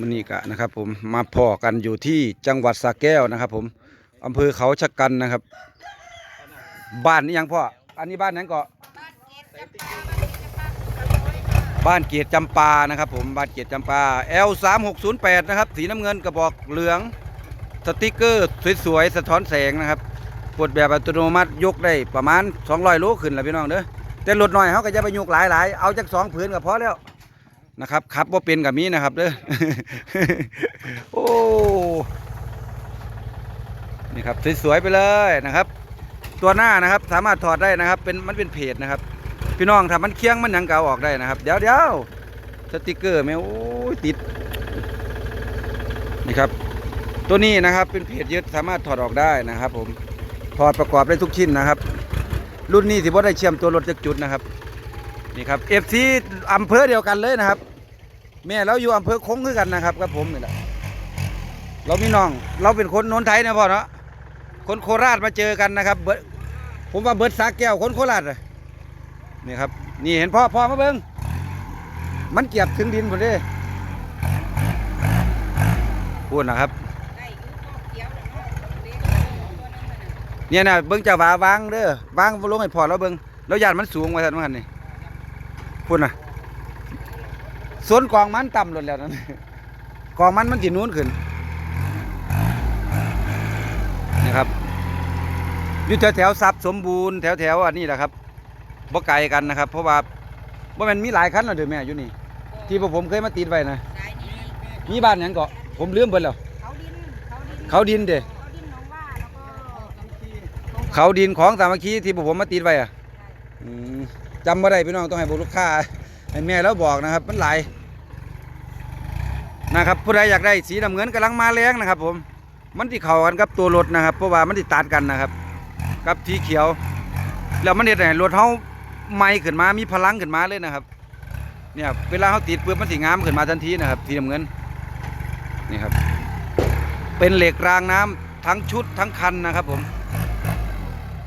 มันนี่กะนะครับผมมาพอกันอยู่ที่จังหวัดสระแก้วนะครับ ผมอำเภอเขาชะกันนะครับ บ้านนี้ยังพ่ออันนี้บ้านนั้นก็บ้านเกียรติจำปานะครับ ผมบ้านเกียรติจำปา L 3 6 0 8 นะครับสีน้ำเงินกระบอกเหลืองสติกเกอร์สวยๆสะท้อนแสงนะครับกดแบบอัตโนมัติยกได้ประมาณ 200โลขึ้นแหละพี่น้องเด้อแต่รถหน่อยเขาก็จะไปยกหลายๆเอาจากสองผืนก็พอแล้ว นะครับขับว่าเป็นกับมีนะครับเด้อโอ้นี่ครับสวยๆไปเลยนะครับ ตัวหน้านะครับสามารถถอดได้นะครับ เป็นมันเป็นเพจนะครับ พี่น้องถ้ามันเคียงมันหยังเก่าออกได้นะครับ เดี๋ยวเดี๋ยวสติกเกอร์แม่โอ้ยติดนี่ครับ ตัวนี้นะครับเป็นเพจยึดสามารถถอดออกได้นะครับ ผมถอดประกอบได้ทุกชิ้นนะครับ รุ่นนี้สิบ่ได้เชื่อมตัวรถจากจุดนะครับนี่ครับเอฟซีอำเภอเดียวกันเลยนะครับ แม่เราอยู่อำเภอคงคือกันนะครับกับผมนี่แหละเรามีน้อง เราเป็นคนโนนไทยนะพ่อเนาะคนโคราชมาเจอกันนะครับเบิดผมว่าเบิร์ดสาแก้วคนโคราชเลยนี่ครับ นี่เห็นพ่อพ่อมาเบิ้งมันเกียบถึงดินหมดเลยพูดนะครับ เนี่ยนะเบิ้งจะวาวางเด้อวางลงให้พอแล้วเบิ้งแล้วยานมันสูงไว้ทันมันนี่พูดนะ สวนกองมันต่ำลงแล้วนั่นกองมันมันจีนู้นขึ้นนะครับอยู่แถวแถวๆทรัพย์สมบูรณ์แถวแถวอันนี้แหละครับบ่ไกลกันนะครับ เพราะว่าว่ามันมีหลายคันแล้วเด้อแม่อยู่นี่ ที่พวกผมเคยมาติดไว้นะมีบ้านหยังเกาะผมลืมเบิดแล้วเขาดินเขาดินเด้เขาดินหนองว่าแล้วก็เขาดินของสามัคคีที่พวกผมมาติดไว้อะอืมจำไม่ได้พี่น้องต้องให้บุลูกค้า ให้แม่แล้วบอกนะครับมันหลายนะครับผู้ใดอยากได้สีน้ำเงินกำลังมาแรงนะครับ ผมมันที่เข้ากันกับตัวรถนะครับ เพราะว่ามันที่ตัดกันนะครับ กับสีเขียว แล้วมันเด็ดให้รถเขาไหม้ขึ้นมามีพลังขึ้นมาเลยนะครับเนี่ยเวลาเขาติดเปุ๊บมันสีงามขึ้นมาทันทีนะครับสีน้ำเงินนี่ครับ เป็นเหล็กรางน้ำทั้งชุดทั้งคันนะครับ ผม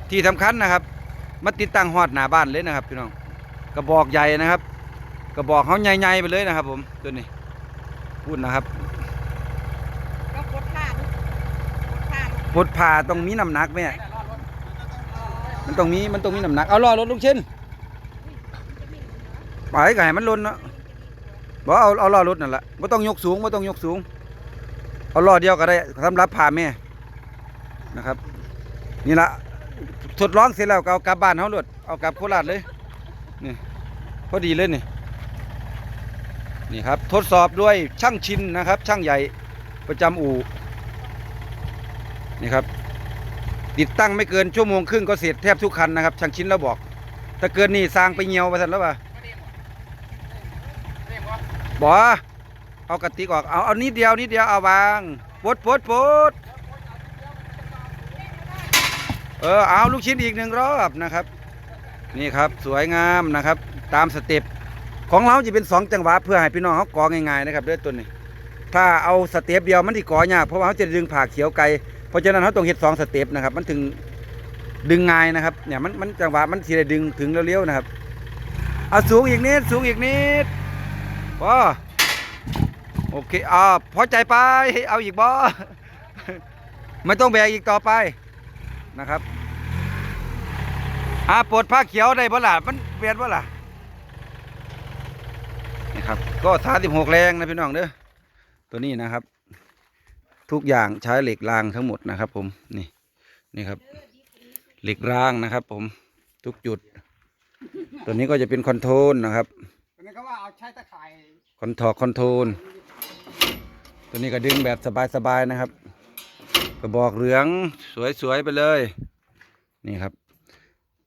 ที่สำคัญนะครับมาติดตั้งหอดหน้าบ้านเลยนะครับพี่น้องกระบอกใหญ่นะครับ กระบอกเขาใหญ่ๆไปเลยนะครับผมตัวนี้พูดนะครับก็กดผ้าลูกกดผ้าลูกปลดผ่าต้องมีน้ำหนักแม่มันต้องมีมันต้องมีน้ำหนักเอาล่อรถลูกชิ้นไปไก่มันล่นเนาะบอกเอาเอาล่อรถนั่นแหละไม่ต้องยกสูงไม่ต้องยกสูง เอาล่อเดียวก็ได้สำหรับผ่าแม่นะครับนี่ละทดลองเสร็จแล้วก็เอากลับบ้านเขารถเอากลับโคราชเลยนี่พอดีเลยนี่ นี่ครับทดสอบด้วยช่างชินนะครับ ช่างใหญ่ประจำอู่นี่ครับติดตั้งไม่เกินชั่วโมงครึ่งก็เสร็จแทบทุกคันนะครับ ช่างชิ้นแล้วบอก ถ้าเกินนี่สร้างไปเงียวไปทันแล้วป่ะบอเอากระติกออกเอาเอานิดเดียวนิดเดียวเอาวางปดปดปดเออเอาลูกชิ้นอีกหนึ่งรอบนะครับ นี่ครับสวยงามนะครับ ตามสเต็ป ของเราจะเป็นสองจังหวะเพื่อให้พี่น้องเขากอง่ายๆนะครับเด้อตัวนี้ถ้าเอาสเต็ปเดียวมันที่ก่อยากเพราะว่าเขาจะดึงผ่าเขียวไกลเพราะฉะนั้นเขาต้องเฮ็ดสองสเต็ปนะครับ มันถึงดึงง่ายนะครับเนี่ยมันมันจังหวะมันสิได้ดึงถึงเร็วๆนะครับเอาสูงอีกนิดสูงอีกนิดพอโอเคอ่าพอใจไปเอาอีกบ่ไม่ต้องแบกอีกต่อไปนะครับอ่าปลดผ้าเขียวได้บ่ล่ะมันเปลี่ยนบ่ล่ะ ครับ ก็สาสิบหกแรงนะพี่น้องเด้อตัวนี้นะครับ ทุกอย่างใช้เหล็กรางทั้งหมดนะครับ ผมนี่นี่ครับ เหล็กรางนะครับ ผมทุกจุด ตัวนี้ก็จะเป็นคอนโทรลนะครับตอนนี้เขาว่าเอาใช้ตะข่ายคอนทอคอนโทรลตัวนี้ก็ดึงแบบสบายๆนะครับกระบอกเหลืองสวยๆไปเลย นี่ครับ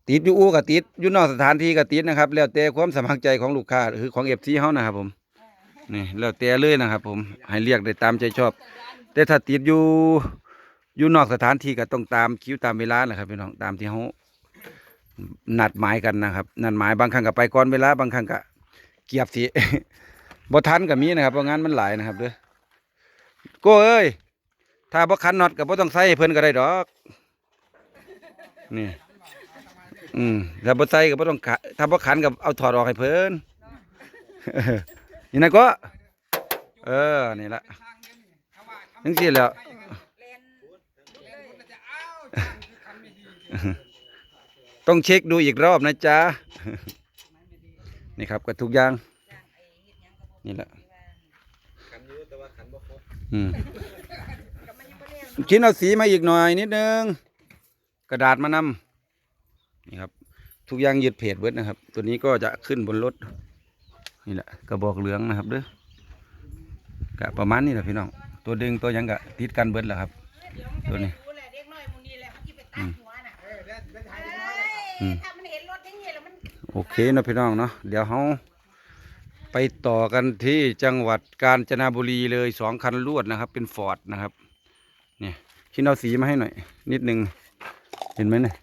ติดอยู่อู้กับติดอยู่นอกสถานที่กับติดนะครับ แล้วแต่ความสมัครใจของลูกค้าคือของเอฟซีเขานะครับผมนี่แล้วแต่เลยนะครับ ผมให้เรียกได้ตามใจชอบ แต่ถ้าติดอยู่อยู่นอกสถานที่ก็ต้องตามคิวตามเวลาแหละครับพี่น้องตามที่เขานัดหมายกันนะครับนัดหมายบางครั้งก็ไปก่อนเวลาบางครั้งก็เกียบสิบ่ทันก็มีนะครับเพราะงานมันหลายนะครับเด้อโก้เอ้ยถ้าบ่คันน็อตก็บ่ต้องใส่ให้เพิ่นก็ได้ดอกนี่ อืมถ้าบ่ใส่ก็บ่ต้องขะถ้าบ่ขันก็เอาถอดออกให้เพิ่นนี่นะก็ เออ นี่ละจังซี่แล้ว ต้องเช็คดูอีกรอบนะจ๊ะ นี่ครับก็ทุกอย่าง นี่แหละขันอยู่แต่ว่าขันบ่ครบอืมก็มันยังบ่แล้นเอาสีมาอีกหน่อยนิดนึง กระดาษมานำ นี่ครับ ทุกอย่างยึดเพจเบิดนะครับ ตัวนี้ก็จะขึ้นบนรถนี่แหละกระบอกเหลืองนะครับเด้อกะประมาณนี้แหละพี่น้อง ตัวดึงตัวหยังกะติดกันเบิดแหละครับเดี๋ยวมันก็ตัวนี้ได้รู้แหละเด็กน้อยหมู่นี้แหละมันสิไปตัดหัวน่ะเออได้ได้ถ่ายเอ้ได้น้อยเลยอืมยถ้ามันเห็นรถอย่างนี้แล้วมันโอเคนะพี่น้องเนาะเดี๋ยวเราไปต่อกันที่จังหวัดกาญจนบุรีเลยสองคันรวดนะครับ เป็นฟอร์ดนะครับเนี่ยคิดเอาสีมาให้หน่อย นิดนึงเห็นไหมเนี่ย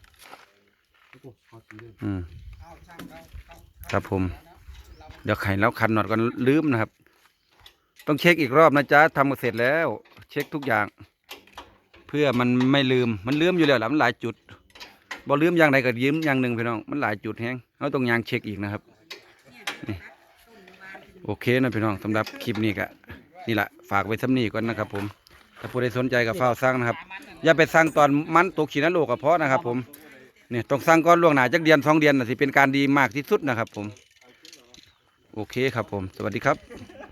อืมเอาช่างเขาเขาครับผม เดี๋ยวไข่แล้วคันหนอดกันลืมนะครับ ต้องเช็คอีกรอบนะจ๊ะทำเสร็จแล้ว เช็คทุกอย่าง เพื่อมันไม่ลืมมันลืมอยู่แล้วล่ะมันหลายจุดบ่ลืมอย่างใดก็ยืมอย่างหนึ่งพี่น้องมันหลายจุดแฮงเราต้องยางเช็คอีกนะครับนี่โอเคนะพี่น้องสำหรับคลิปนี้ก็นี่แหละฝากไว้สำนีก่อนนะครับ ผมถ้าผู้ใดสนใจกับฝ้าวสร้างนะครับ อย่าไปสั่งตอนมันตกขีนโลกกับเพาะนะครับ ผม เนี่ยต้องสั่งก้อนล่วงหน้าจักเดือนสองเดือนนะสิเป็นการดีมากที่สุดนะครับผม โอเคครับผม สวัสดีครับ